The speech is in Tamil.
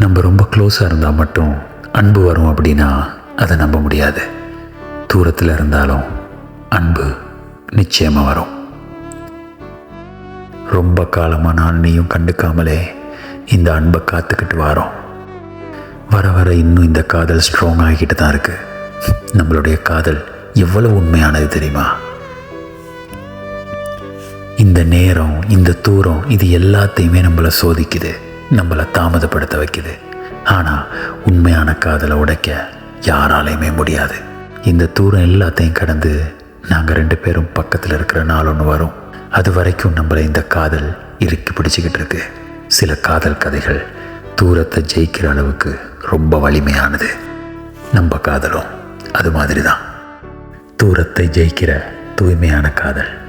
நம்ம ரொம்ப க்ளோஸாக இருந்தால் மட்டும் அன்பு வரும் அப்படின்னா அதை நம்ப முடியாது. தூரத்தில் இருந்தாலும் அன்பு நிச்சயமாக வரும். ரொம்ப காலமாக நான் நீயும் கண்டுக்காமலே இந்த அன்பை காத்துக்கிட்டு வரோம். வர வர இன்னும் இந்த காதல் ஸ்ட்ராங் ஆகிக்கிட்டு தான் இருக்குது நம்மளுடைய காதல் எவ்வளவு உண்மையானது தெரியுமா? இந்த நேரம் இந்த தூரம் இது எல்லாத்தையுமே நம்மளை சோதிக்குது. நம்மளை தாமதப்படுத்த வைக்குது. ஆனால் உண்மையான காதலை உடைக்க யாராலையுமே முடியாது. இந்த தூரம் எல்லாத்தையும் கடந்து நாங்கள் ரெண்டு பேரும் பக்கத்தில் இருக்கிற நாள் ஒன்று வரும். அது வரைக்கும் நம்மளை இந்த காதல் இறுக்கி பிடிச்சிக்கிட்டு இருக்கு. சில காதல் கதைகள் தூரத்தை ஜெயிக்கிற அளவுக்கு ரொம்ப வலிமையானது. நம்ம காதலும் அது மாதிரி தான் தூரத்தை ஜெயிக்கிற தூய்மையான காதல்.